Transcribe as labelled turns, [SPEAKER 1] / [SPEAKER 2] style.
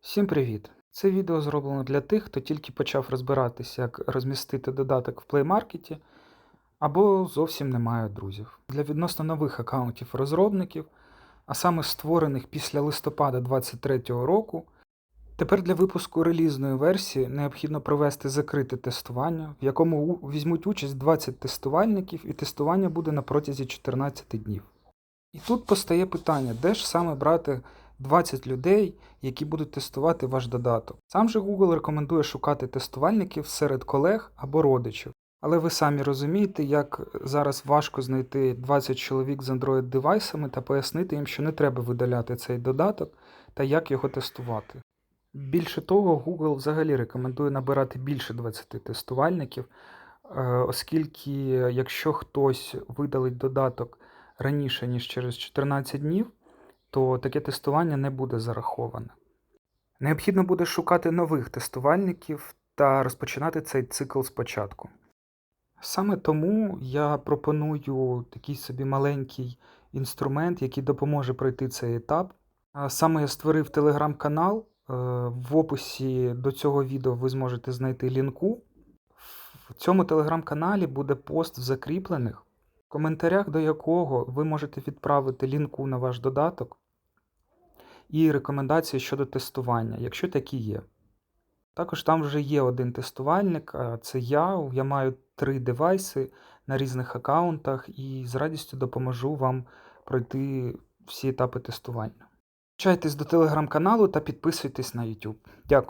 [SPEAKER 1] Всім привіт! Це відео зроблено для тих, хто тільки почав розбиратися, як розмістити додаток в Play Market, або зовсім не має друзів. Для відносно нових аккаунтів розробників, а саме створених після листопада 2023 року, тепер для випуску релізної версії необхідно провести закрите тестування, в якому візьмуть участь 20 тестувальників, і тестування буде на протязі 14 днів. І тут постає питання, де ж саме брати 20 людей, які будуть тестувати ваш додаток. Сам же Google рекомендує шукати тестувальників серед колег або родичів. Але ви самі розумієте, як зараз важко знайти 20 чоловік з Android девайсами та пояснити їм, що не треба видаляти цей додаток та як його тестувати. Більше того, Google взагалі рекомендує набирати більше 20 тестувальників, е, оскільки якщо хтось видалить додаток раніше, ніж через 14 днів, то таке тестування не буде зараховане. Необхідно буде шукати нових тестувальників та розпочинати цей цикл спочатку. Саме тому я пропоную такий собі маленький інструмент, який допоможе пройти цей етап. Саме я створив телеграм-канал. Е, В описі до цього відео ви зможете знайти лінку. В цьому телеграм-каналі буде пост в закріплених, в коментарях до якого ви можете відправити лінку на ваш додаток і рекомендації щодо тестування, якщо такі є. Також там вже є один тестувальник, це я. Я маю три девайси на різних аккаунтах і з радістю допоможу вам пройти всі етапи тестування. Долучайтесь до телеграм-каналу та підписуйтесь на YouTube. Дякую.